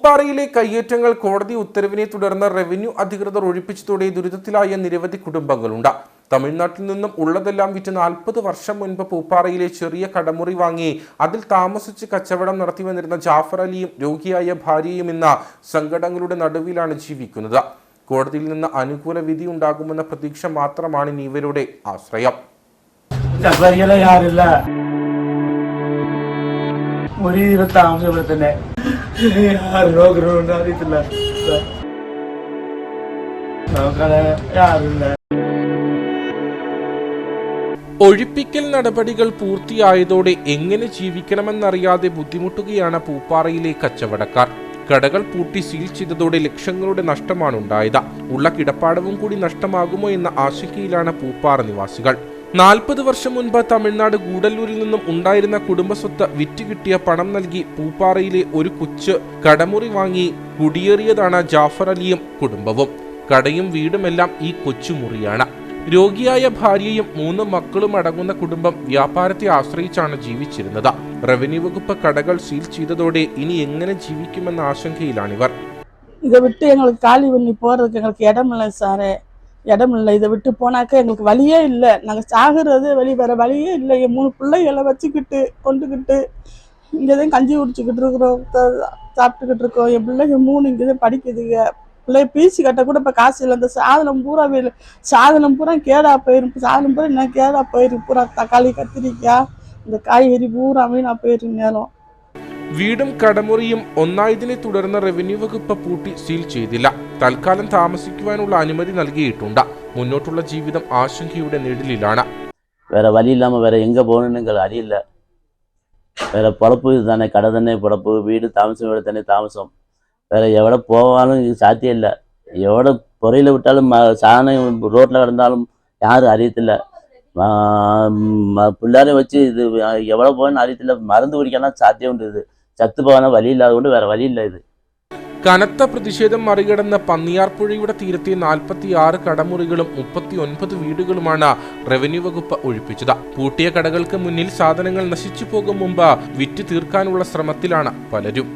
ഓപ്പാറയിലെ കയ്യേറ്റങ്ങൾ കോടതി ഉത്തരവിനെ തുടർന്ന് റവന്യൂ അധികൃതർ ഒഴിപ്പിച്ചതോടെ ദുരിതത്തിലായ നിരവധി കുടുംബങ്ങളുണ്ട്. തമിഴ്നാട്ടിൽ നിന്നും ഉള്ളതെല്ലാം വിറ്റ് നാൽപ്പത് വർഷം മുൻപ് പൂപ്പാറയിലെ ചെറിയ കടമുറി വാങ്ങി അതിൽ താമസിച്ച് കച്ചവടം നടത്തി വന്നിരുന്ന ജാഫർ അലിയും രോഗിയായ ഭാര്യയും ഇന്ന സങ്കടങ്ങളുടെ നടുവിലാണ് ജീവിക്കുന്നത്. കോടതിയിൽ നിന്ന് അനുകൂല വിധി ഉണ്ടാകുമെന്ന പ്രതീക്ഷ മാത്രമാണ് ഇനി ഇവരുടെ ആശ്രയം. ഒരു ഇരുപത്തി താമസം ഇവിടെ തന്നെ. ആരോഗ്യം ഉണ്ടാകത്തില്ല ഒഴിപ്പിക്കൽ നടപടികൾ പൂർത്തിയായതോടെ എങ്ങനെ ജീവിക്കണമെന്നറിയാതെ ബുദ്ധിമുട്ടുകയാണ് പൂപ്പാറയിലെ കച്ചവടക്കാർ. കടകൾ പൂട്ടി സീൽ ചെയ്തതോടെ ലക്ഷങ്ങളുടെ നഷ്ടമാണ് ഉണ്ടായത്. ഉള്ള കിടപ്പാടവും കൂടി നഷ്ടമാകുമോ എന്ന ആശങ്കയിലാണ് പൂപ്പാറ നിവാസികൾ. നാൽപ്പത് വർഷം മുൻപ് തമിഴ്നാട് ഗൂഡല്ലൂരിൽ നിന്നും ഉണ്ടായിരുന്ന കുടുംബസ്വത്ത് വിറ്റ് കിട്ടിയ പണം നൽകി പൂപ്പാറയിലെ ഒരു കൊച്ച് കടമുറി വാങ്ങി കുടിയേറിയതാണ് ജാഫർ അലിയും കുടുംബവും കടയും വീടുമെല്ലാം ഈ കൊച്ചുമുറിയാണ് രോഗിയായ ഭാര്യയും മൂന്ന് മക്കളും അടങ്ങുന്ന കുടുംബം വ്യാപാരത്തെ ആശ്രയിച്ചാണ് ജീവിച്ചിരുന്നത് റവന്യൂ വകുപ്പ് കടകൾ സീൽ ചെയ്തതോടെ ഇനി എങ്ങനെ ജീവിക്കുമെന്ന ആശങ്കയിലാണിവർ இதை விட்டு எங்களுக்கு காலி பண்ணி போகிறதுக்கு எங்களுக்கு இடம் இல்லை சாரே இடம் இல்லை. இதை விட்டு போனாக்க எங்களுக்கு வழியே இல்லை. நாங்கள் சாகுறது வெளியே வேறு வழியே இல்லை. என் மூணு பிள்ளைகளை வச்சுக்கிட்டு கொண்டுக்கிட்டு இங்கே தான் கஞ்சி குடிச்சிக்கிட்டு இருக்கிறோம். சாப்பிட்டுக்கிட்டு இருக்கோம். என் பிள்ளைங்க மூணு இங்கே தான் படிக்குதுங்க பிள்ளை பீசி கட்ட கூட இப்போ காசு இல்லை. இந்த சாதனம் பூரா சாதனம் பூரா கேடா போயிரும் சாதனம் பூரா என்ன கேடா போயிருக்கு பூரா தக்காளி கத்திரிக்காய் இந்த காய்கறி பூரா நான் போயிருக்கு நேரம். വീടും കടമുറിയും ഒന്നായതിനെ തുടർന്ന് റവന്യൂ വകുപ്പ് പൂട്ടി സീൽ ചെയ്തില്ല തൽക്കാലം താമസിക്കുവാനുള്ള അനുമതി നൽകിയിട്ടുണ്ട് മുന്നോട്ടുള്ള ജീവിതം ആശങ്കയുടെ നിഴലിലാണ് வேற வழி இல்லாமல் வேற எங்கே போகணுன்னு எங்களுக்கு அறியல வேற பொழப்பு இதுதானே கடை தானே பொழப்பு வீடு தாமசம் வீடு தானே தாமசம் வேற எவ்வளோ போவாலும் இது சாத்தியம் இல்லை எவ்வளோ பொறையில் விட்டாலும் ம- சாணம் ரோட்டில் கிடந்தாலும் யாரும் அறியத்தில்ல பிள்ளாரையும் வச்சு இது எவ்வளோ போகணும்னு அறியத்தில்ல மருந்து குடிக்கலாம் சாத்தியம் உண்டு இது ചത്തു വലിയില്ലാതുകൊണ്ട് വേറെ വലിയില്ല ഇത്. കനത്ത പ്രതിഷേധം മറികടന്ന പന്നിയാർപ്പുഴയുടെ തീരത്തെ നാൽപ്പത്തിയാറ് കടമുറികളും മുപ്പത്തി ഒൻപത് വീടുകളുമാണ് റവന്യൂ വകുപ്പ് ഒഴിപ്പിച്ചത്. പൂട്ടിയ കടകൾക്ക് മുന്നിൽ സാധനങ്ങൾ നശിച്ചു പോകും മുമ്പ് വിറ്റ് തീർക്കാനുള്ള ശ്രമത്തിലാണ് പലരും.